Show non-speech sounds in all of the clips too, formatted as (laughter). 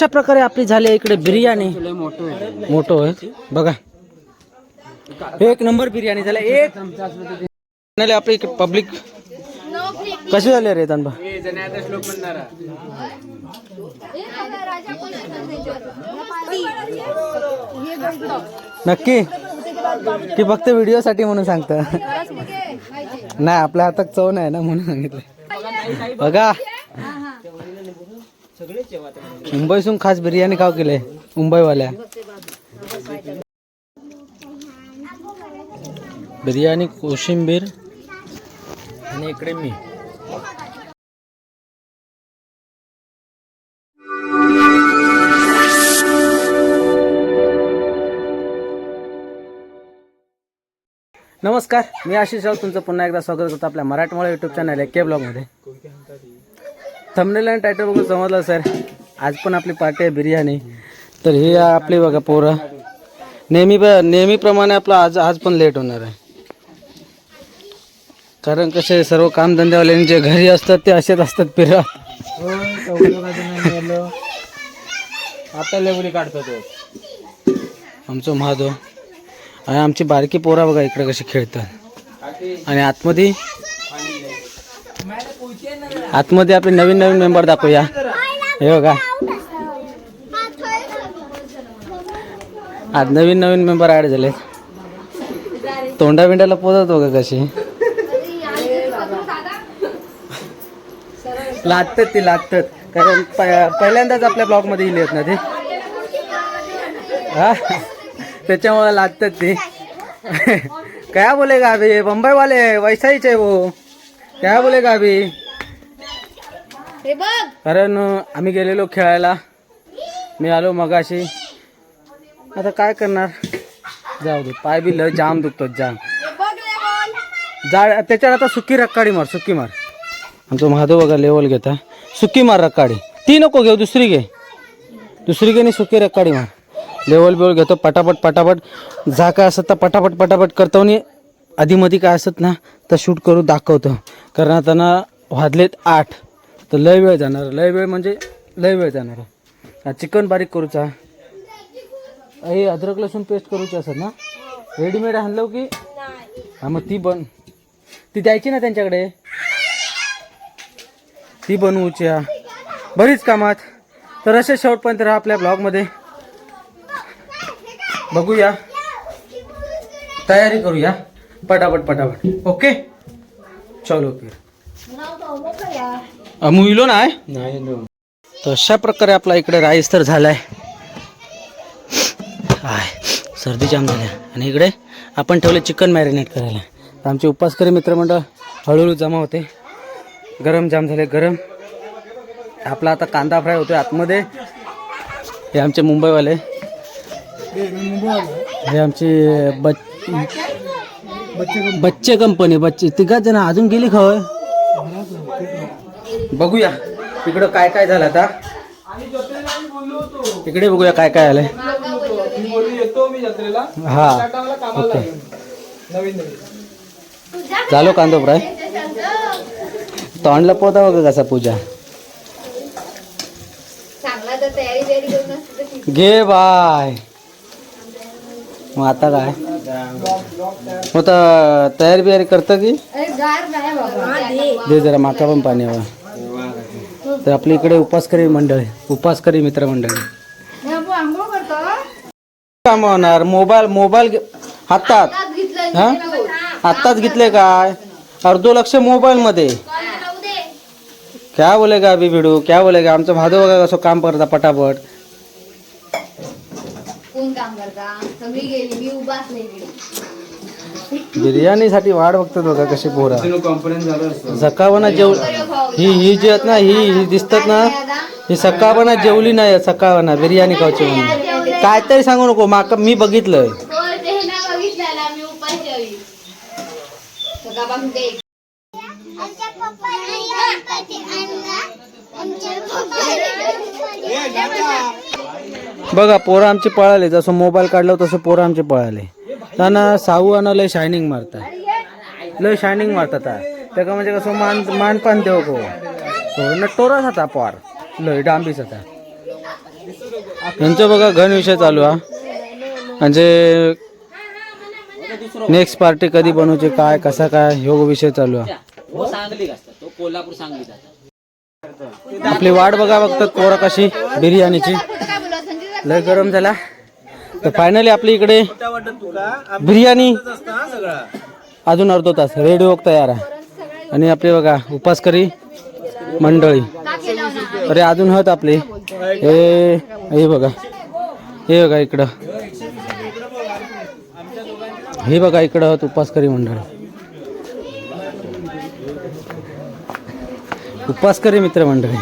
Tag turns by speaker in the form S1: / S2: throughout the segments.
S1: अशा प्रकारे आपली झाली इकडे बिर्याणी? मोठं आहे. बघा. एक नंबर बिर्याणी झाला. एक आपली पब्लिक. कशी झाली रे तनबा? नक्की. की फक्त व्हिडिओ साठी म्हणून सांगत. नाही आपल्या हातात चव नाही ना म्हणून सांगितलं. बघा. मुंबईसून खास बिर्याणी खाव केले मुंबईवाल्या. बिर्याणी कोशिंबीर आणि इकडे मी. नमस्कार मी आशिष राव तुमचं पुन्हा एकदा स्वागत करतो आपल्या मराठमोळा युट्यूब चॅनल आहे के ब्लॉगमध्ये थंबनेल आणि टायटल बघून समजलं सर आज पण आपली पार्टी आहे बिर्याणी. तर ही आपली बघा पोरं. नेहमी नेहमीप्रमाणे आपलं आज आज पण लेट होणार आहे. कारण कसे सर्व कामधंद्यावाल्यांचे जे घरी असतात ते असेच असतात फिरत
S2: आता लेवली काढतो तो.
S1: आमचं महादेव. आणि आमची बारकी पोरा बघा इकडे कशी खेळतात. आणि आतमध्ये आतमध्ये आपले नवीन नवीन मेंबर दाखवूया. हे बघा. आज नवीन नवीन मेंबर ऍड झाले. तोंडा बिंडाला पोचत बघा कशी. लागतात ती लागतात. कारण प- पहिल्यांदाच आपल्या ब्लॉगमध्ये येले आहेत ना ते. हा? त्याच्यामुळे लागतात ते. (laughs) काय बोलेगा अभी बंबईवाले वाले आहे वो काय बोलेगा अभी कारण आम्ही गेलेलो खेळायला. मी आलो मगाशी. आता काय करणार? जाऊ दे पाय बी लय जाम दुखतो जाम. जा त्याच्यावर आता सुकी रक्काडी मार सुकी मार. आमचं महादेव बघा लेवल घेता सुकी मार रक्काडी. ती नको घेऊ दुसरी घे. दुसरी घे नाही सुकी रक्काडी मार. लेवल बिवल घेतो पटापट पटापट. जा काय असत तर पटापट पटापट करतो. आणि आधीमध्ये काय असत ना तर शूट करू दाखवतो. कारण आता ना वाजलेत आठ. तर लय वेळ जाणार लय वेळ म्हणजे लय वेळ जाणार चिकन बारीक करूचा. हे अद्रक लसूण पेस्ट करूची असत ना? रेडीमेड आणलं की? हा मग ती बन ती द्यायची ना त्यांच्याकडे? ती बनवूची हा. बरीच कामात. तर असे शेवटपर्यंत राहा आपल्या ब्लॉगमध्ये बघूया. तयारी करूया. पटापट पटापट. ओके चलो फिर. नाही
S2: नाही
S1: तर अशा प्रकारे आपला इकडे राईस तर झालाय. आय सर्दी जाम झाल्या आणि इकडे आपण ठेवले चिकन मॅरिनेट करायला. तर आमचे उपासकरी मित्रमंडळ हळूहळू जमा होते. गरम जाम झाले गरम. आपला आता कांदा फ्राय होतोय आतमध्ये. हे आमचे मुंबईवाले. हे आमची बच बच्चे कंपनी बच्चे तिघाच जण अजून गेली खवय बघूया. इकडं काय काय झालं आता? इकडे बघूया काय काय आलंय. हा. ओके. झालो कांदो फ्राय तोंडला पोता बघा कसा पूजा. घे बाय. मग आता काय? मग तर तयारी बियारी करतं की? दे जरा माका पण पाणी हवं. तर आपल्या इकडे उपासकरी मंडळ उपासकरी मित्रमंडळी. काम होणार? मोबाईल मोबाईल हातात. हा? आत्ताच घेतले काय अर्धो लक्ष मोबाईल मध्ये
S3: राहू दे
S1: क्या बोलेगा अभी भिडू? क्या बोलेगा? आमचं भादो बघा कसं काम करता पटापट.
S3: कोण काम करता? सगळी गेली मी उभाच नाही गेली
S1: बिर्याणीसाठी वाट बघतात बघा कशी पोरा.
S2: कॉन्फिडन्स
S1: सकाळपणा जेव ही ही जी आहेत ना ही ही दिसतात ना ही सकाळपणा जेवली नाही सकाळपणा बिर्याणी खावची म्हणून. काय तरी सांगू नको माका मी बघितलंय. बघा पोरं आमचे पळाले जसं मोबाईल काढलं तसं पोरं आमचे पळाले. त्यांना साहू आणि लय शायनिंग मारतात. लय शायनिंग मारतात त्याका म्हणजे कसं मान मान पान देव गो. हो, नटोराच होता पार. लय डांबीच होता यांचं बघा घन विषय चालू हा. म्हणजे नेक्स्ट पार्टी कधी बनवची काय कसा काय ह्यो विषय चालू आहे
S4: सांगली
S1: आपली वाट बघा बघतात पोरं कशी बिर्याणीची. लय गरम झाला. तर फायनली आपल्या इकडे बिर्याणी. अजून अर्धा तास. रेडिओ तयार आहे. आणि आपली बघा उपासकरी मंडळी. अरे अजून हत आपले. हे हे बघा. हे बघा इकडं. हे बघा इकडं हत उपासकरी मंडळ. उपासकरी मित्र मंडळी.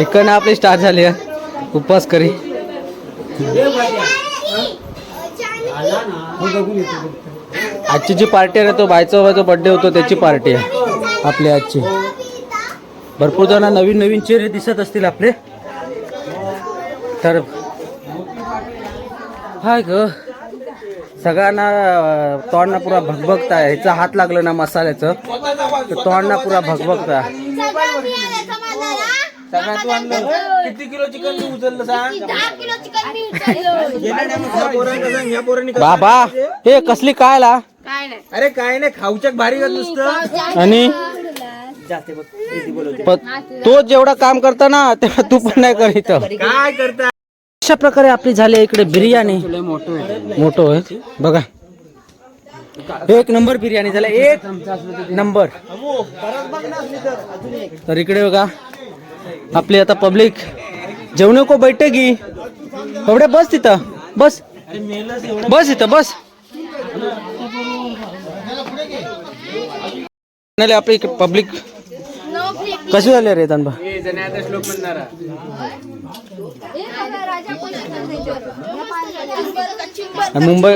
S1: इकडनं आपली स्टार्ट झाली आहे. उपासकरी. आजची जी पार्टी आहे ना तो बायचा बर्थडे होतो त्याची पार्टी आहे. आपली आजची. भरपूर जण नवीन नवीन चेहरे दिसत असतील आपले. तर हाय ग. सगळ्यांना तोंडना पुरा भगभगता आहे. ह्याचा हात लागलं ना मसाल्याचं. तर तोंडना पुरा भगभगता
S3: सगळ्यात तू आणलं
S2: किती किलो चिकन तू उचललं सांग.
S3: दहा किलो चिकन मी उचललं.
S1: बाबा हे कसली काय ला
S3: काय नाही.
S2: अरे काय नाही खाऊच्या भारी का नुसतं.
S1: आणि? प- तो जेवढा काम करता ना तेव्हा तू पण नाही करीत.
S2: काय करता?
S1: अशा प्रकारे आपली झाली इकडे बिर्याणी. मोठो आहे. बघा. एक नंबर बिर्याणी झाला. एक नंबर. तर इकडे बघा. आपली आता पब्लिक. जेवणे को बैठे की? एवढे बस तिथं बस. बस इथं बस. नाही, आपली पब्लिक. कशी झाली रे तनबा मुंबई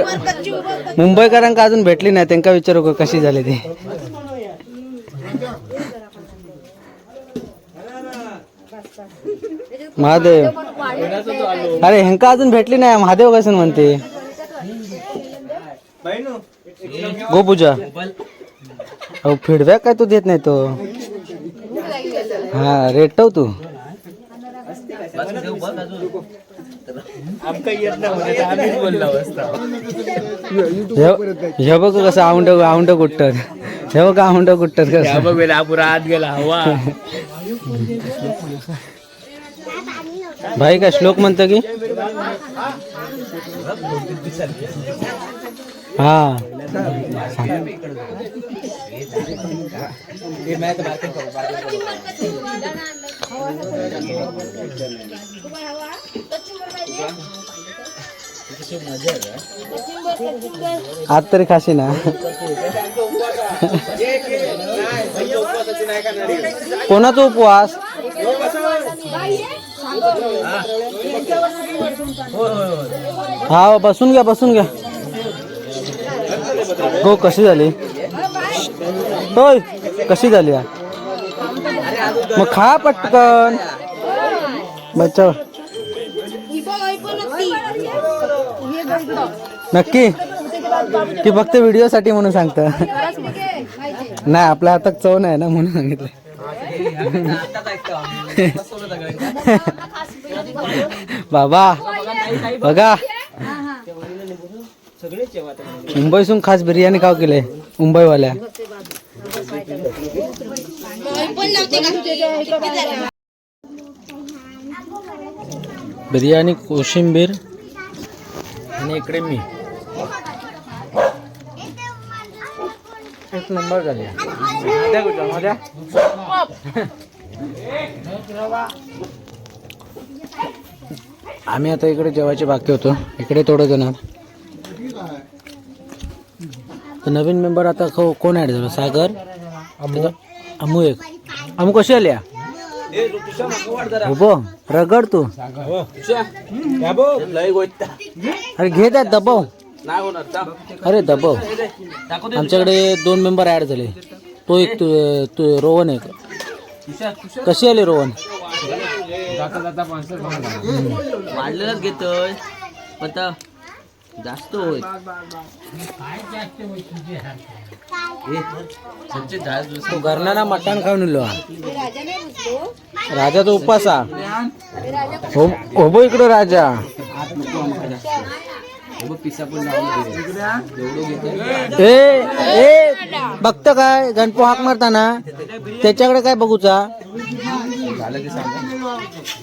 S1: मुंबईकरांका अजून भेटली नाही त्यांना विचारू का कशी झाली ती? महादेव. अरे ह्यांका अजून भेटली नाही महादेव कसं म्हणते? गोपूजा. अहो फीडबॅक काय तू देत नाही तो? हा रेटव तू. हे बघ कसं आवंड आवंड कुट्टत हे बघ आवंड कुट्टत कसं.
S2: बघ आत गेला हवा. (laughs)
S1: भाई काय श्लोक म्हणतो की? हा. आज तरी खाशी ना. कोणाचा उपवास? हा बसून घ्या बसून घ्या. हो कशी झाली? होय कशी झाली मग खा पटकन. बच्चा नक्की. की फक्त व्हिडिओ साठी म्हणून सांगतं. नाही आपल्या हातात चव नाही ना म्हणून सांगितलं बाबा बघा. मुंबईसून खास बिर्याणी खाव केले मुंबईवाल्या. बिर्याणी कोशिंबीर आणि इकडे मी. एक नंबर झाले. द्या. आम्ही आता इकडे जेवायचे बाकी होतो. इकडे थोडं जण तर नवीन मेंबर आता कोण ऍड झालं? सागर? अमू. एक. अमू कशी आल्या उभो रगड तू. अरे घे त्यात दबाव. अरे दबाव. आमच्याकडे दोन मेंबर ऍड झाले. तो एक तू तू रोहन एक. कशी आली रोहन?
S4: वाढलेलंच घेतोय. पण जास्त होय.
S1: तो घरना मटण खाऊन इलो राजा तो उपास. हो हो इकडं राजा. ए ए बघत काय गणपो हाक मारताना. त्याच्याकडे काय बघूचा?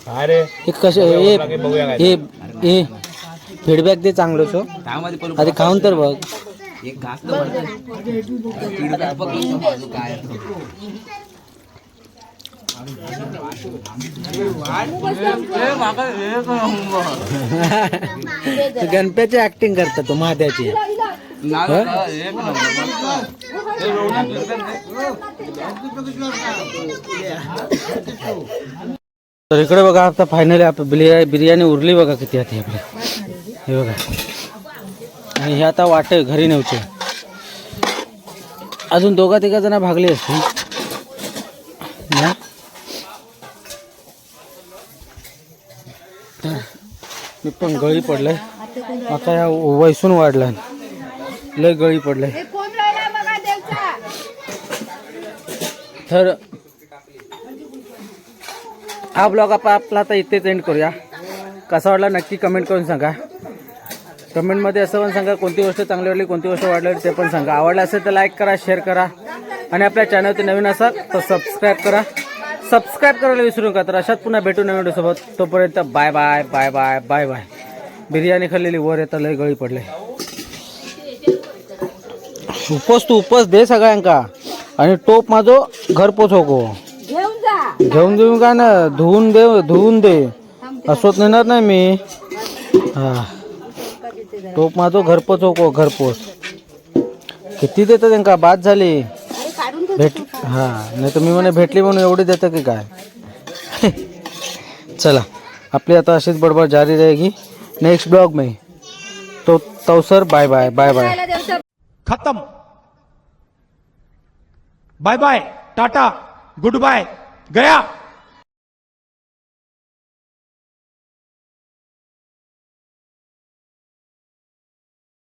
S2: अरे.
S1: हे कसे हे हे हे फीडबॅक दे चांगलं सो. आधी खाऊन तर बघ. (laughs) गणप्याची ऍक्टिंग करता तो महाद्याची (laughs) (laughs) तर इकडे बघा आता फायनली आप बिर्या बिर्याणी उरली बघा किती आता आपली हे बघा. आणि हे आता वाटे घरी नेवचे अजून दोघा तिघा जण भागली असते मी पण गळी पडलंय. आता या वैसून वाढलं लय गळी पडलंय. तर हा ब्लॉग आपण आपला आता इथेच एंड करूया. कसा वाटला नक्की कमेंट करून सांगा. कमेंटमध्ये असं पण सांगा कोणती गोष्ट चांगली वाटली कोणती गोष्ट वाटली ते पण सांगा. आवडलं असेल तर लाईक करा शेअर करा. आणि आपल्या चॅनलवरती नवीन असाल तर सबस्क्राईब करा. सबस्क्राईब करायला विसरू नका तर अशात पुन्हा भेटू नवीन व्हिडिओसोबत तोपर्यंत bye bye bye bye bye bye biryani खाल्लेली वर येता लय गळी पडले. उपस तू उपस दे सगळ्यांका. आणि टोप माझो घर पोचवको
S3: घेऊन
S1: घेऊन देऊन का ना धुवून दे धुवून दे. असोच नेणार नाही मी. हा. टोप माझो घरपोच हो घरपोच. किती देतं त्यांका बाद झाली. भेट हा. नाही तर मी म्हणे भेटली म्हणून एवढी देतं की काय? चला. आपली आता अशीच बडबड जारी राहील. नेक्स्ट ब्लॉग मी. तो तवसर बाय बाय बाय बाय
S5: खतम. Bye bye tata good bye गया।